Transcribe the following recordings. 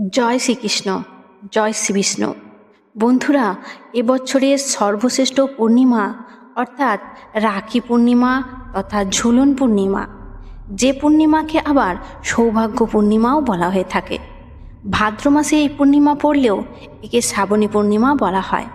জয় শ্রীকৃষ্ণ, জয় শ্রী বিষ্ণু। বন্ধুরা, এবছরের সর্বশ্রেষ্ঠ পূর্ণিমা অর্থাৎ রাখি পূর্ণিমা তথা ঝুলন পূর্ণিমা। যে পূর্ণিমাকে আবার সৌভাগ্য পূর্ণিমাও বলা হয়ে থাকে। ভাদ্র মাসে এই পূর্ণিমা পড়লেও একে শ্রাবণী পূর্ণিমা বলা হয়।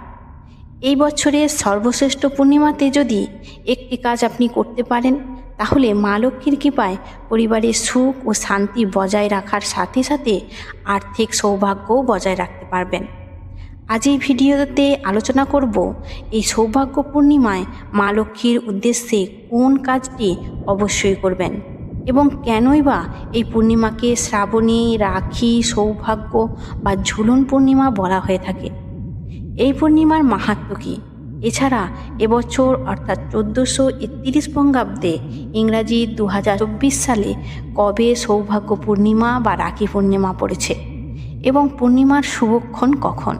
এই বছরের সর্বশ্রেষ্ঠ পূর্ণিমাতে যদি একটি কাজ আপনি করতে পারেন তাহলে মা লক্ষ্মীর কৃপায় পরিবারের সুখ ও শান্তি বজায় রাখার সাথে সাথে আর্থিক সৌভাগ্যও বজায় রাখতে পারবেন। আজ এই ভিডিওতে আলোচনা করব এই সৌভাগ্য পূর্ণিমায় মা লক্ষ্মীর উদ্দেশ্যে কোন কাজটি অবশ্যই করবেন এবং কেনই বা এই পূর্ণিমাকে শ্রাবণী, রাখি, সৌভাগ্য বা ঝুলন পূর্ণিমা বলা হয়ে থাকে। এই পূর্ণিমার মাহাত্ম কী? এছাড়া এবছর অর্থাৎ চোদ্দোশো একত্রিশ বঙ্গাব্দে ইংরাজি দু হাজার চব্বিশ সালে কবে সৌভাগ্য পূর্ণিমা বা রাখি পূর্ণিমা পড়েছে এবং পূর্ণিমার শুভক্ষণ কখন?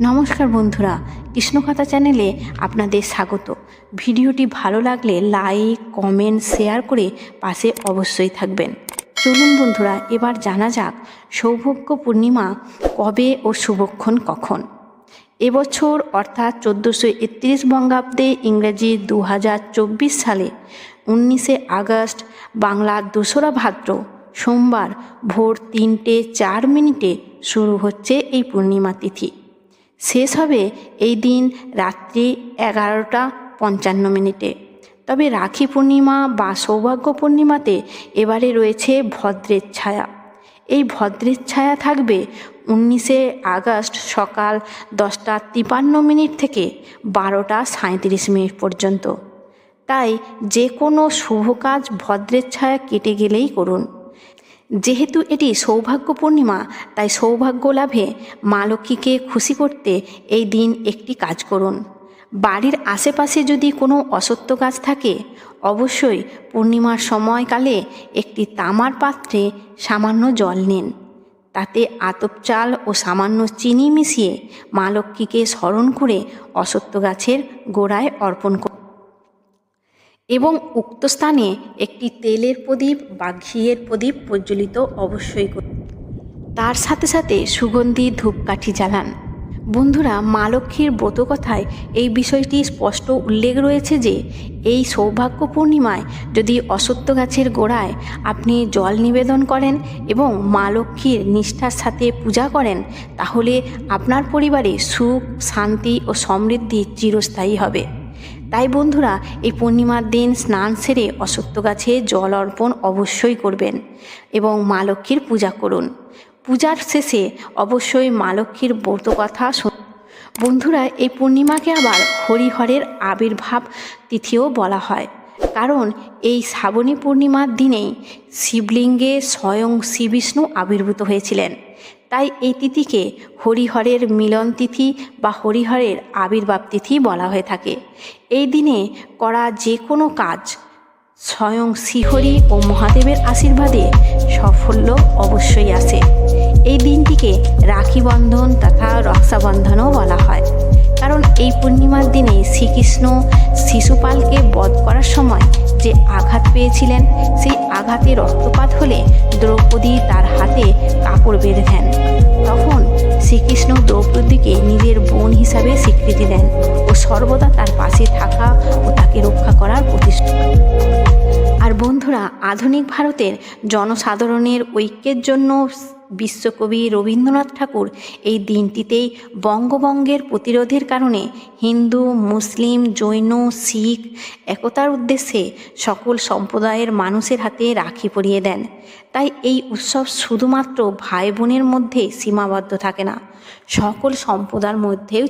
নমস্কার বন্ধুরা, কৃষ্ণকথা চ্যানেলে আপনাদের স্বাগত। ভিডিওটি ভালো লাগলে লাইক, কমেন্ট, শেয়ার করে পাশে অবশ্যই থাকবেন। চলুন বন্ধুরা, এবার জানা যাক সৌভাগ্য পূর্ণিমা কবে ও শুভক্ষণ কখন। এবছর অর্থাৎ চোদ্দোশো একত্রিশ বঙ্গাব্দে ইংরেজি দু হাজার চব্বিশ সালে উনিশে আগস্ট বাংলার দোসরা ভাদ্র সোমবার ভোর তিনটে চার মিনিটে শুরু হচ্ছে এই পূর্ণিমা তিথি। শেষ হবে এই দিন রাত্রি এগারোটা পঞ্চান্ন মিনিটে। তবে রাখি পূর্ণিমা বা সৌভাগ্য পূর্ণিমাতে এবারে রয়েছে ভদ্রের ছায়া। এই ভদ্রের ছায়া থাকবে উনিশে আগস্ট সকাল দশটা তিপান্ন মিনিট থেকে বারোটা সাঁত্রিশ মিনিট পর্যন্ত। তাই যে কোনো শুভ কাজ ভদ্রের ছায়া কেটে গেলেই করুন। যেহেতু এটি সৌভাগ্য পূর্ণিমা, তাই সৌভাগ্য লাভে মা লক্ষ্মীকে খুশি করতে এই দিন একটি কাজ করুন। বাড়ির আশেপাশে যদি কোনো অসত্য গাছ থাকে, অবশ্যই পূর্ণিমার সময়কালে একটি তামার পাত্রে সামান্য জল নিন। তাতে আতপ চাল ও সামান্য চিনি মিশিয়ে মা লক্ষ্মীকে স্মরণ করে অসত্য গাছের গোড়ায় অর্পণ কর এবং উক্ত স্থানে একটি তেলের প্রদীপ বা ঘিয়ের প্রদীপ প্রজ্বলিত অবশ্যই করুন তার সাথে সাথে সুগন্ধি ধূপকাঠি জ্বালান। বন্ধুরা, মা লক্ষ্মীর ব্রতকথায় এই বিষয়টি স্পষ্ট উল্লেখ রয়েছে যে, এই সৌভাগ্য পূর্ণিমায় যদি অসত্য গাছের গোড়ায় আপনি জল নিবেদন করেন এবং মা লক্ষ্মীর নিষ্ঠার সাথে পূজা করেন, তাহলে আপনার পরিবারে সুখ, শান্তি ও সমৃদ্ধি চিরস্থায়ী হবে। তাই বন্ধুরা, এই পূর্ণিমার দিন স্নান সেরে অসত্য গাছে জল অর্পণ অবশ্যই করবেন এবং মা লক্ষ্মীর পূজা করুন। পূজার শেষে অবশ্যই মা লক্ষ্মীর ব্রত কথা বন্ধুরা, এই পূর্ণিমাকে আবার হরিহরের আবির্ভাব তিথিও বলা হয়। কারণ এই শ্রাবণী পূর্ণিমার দিনেই শিবলিঙ্গে স্বয়ং শ্রীবিষ্ণু আবির্ভূত হয়েছিলেন। তাই এই তিথিকে হরিহরের মিলন তিথি বা হরিহরের আবির্ভাব তিথি বলা হয়ে থাকে। এই দিনে করা যে কোনো কাজ স্বয়ং শ্রীহরি ও মহাদেবের আশীর্বাদে সাফল্য অবশ্যই আসে এই দিনটিকে রাখি বন্ধন তথা রক্ষাবন্ধনও বলা হয়। কারণ এই পূর্ণিমার দিনে শ্রীকৃষ্ণ শিশুপালকে বধ করার সময় যে আঘাত পেয়েছিলেন, সেই আঘাতে রক্তপাত হলে দ্রৌপদী তার হাতে কাপড় বেঁধে দেন। তখন শ্রীকৃষ্ণ দ্রৌপদীকে নিজের বোন হিসাবে স্বীকৃতি দেন ও সর্বদা তার পাশে থাকা ও তাকে রক্ষা করার প্রতিষ্ঠা আধুনিক ভারতের জনসাধারণের ঐক্যের জন্য বিশ্বকবি রবীন্দ্রনাথ ঠাকুর এই দিনটিতেই বঙ্গভঙ্গের প্রতিরোধের কারণে হিন্দু, মুসলিম, জৈন, শিখ একতার উদ্দেশ্যে সকল সম্প্রদায়ের মানুষের হাতে রাখি পরিয়ে দেন। তাই এই উৎসব শুধুমাত্র ভাই বোনের মধ্যে সীমাবদ্ধ থাকে না, সকল সম্প্রদায়ের মধ্যেও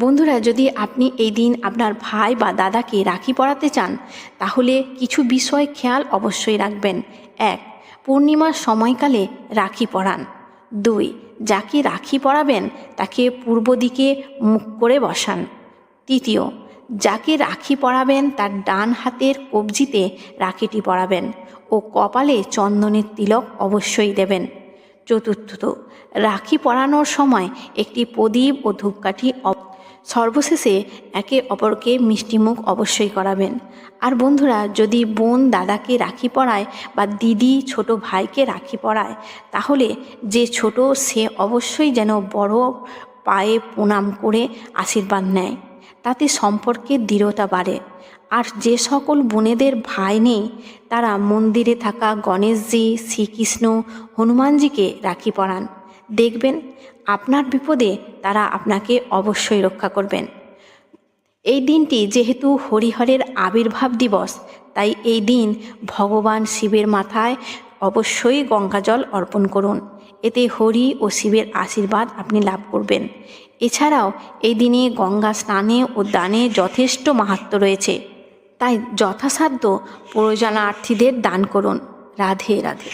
বন্ধুরা, যদি আপনি এই দিন আপনার ভাই বা দাদাকে রাখি পড়াতে চান, তাহলে কিছু বিষয় খেয়াল অবশ্যই রাখবেন। এক পূর্ণিমার সময়কালে রাখি পরান। দুই, যাকে রাখি পরাবেন, তাকে পূর্ব দিকে মুখ করে বসান। তৃতীয়, যাকে রাখি পরাবেন, তার ডান হাতের কবজিতে রাখিটি পরাবেন ও কপালে চন্দনের তিলক অবশ্যই দেবেন। চতুর্থত, রাখি পরানোর সময় একটি প্রদীপ ও ধূপকাঠি সর্বশেষে একে অপরকে মিষ্টিমুখ অবশ্যই করাবেন। আর বন্ধুরা, যদি বোন দাদাকে রাখি পড়ায় বা দিদি ছোট ভাইকে রাখি পড়ায় তাহলে যে ছোট সে অবশ্যই যেন বড় পায়ে প্রণাম করে আশীর্বাদ নেয়। তাতে সম্পর্কের দৃঢ়তা বাড়ে। আর যে সকল বোনেদের ভাই নেই, তারা মন্দিরে থাকা গণেশজি, শ্রীকৃষ্ণ, হনুমানজিকে রাখি পরান। দেখবেন আপনার বিপদে তারা আপনাকে অবশ্যই রক্ষা করবেন। এই দিনটি যেহেতু হরিহরের আবির্ভাব দিবস, তাই এই দিন ভগবান শিবের মাথায় অবশ্যই গঙ্গাজল অর্পণ করুন। এতে হরি ও শিবের আশীর্বাদ আপনি লাভ করবেন। এছাড়াও এই দিনে গঙ্গা স্নানে ও দানে যথেষ্ট মাহাত্ম্য রয়েছে। তাই যথাসাধ্য প্রয়োজনার্থীদের দান করুন। রাধে রাধে।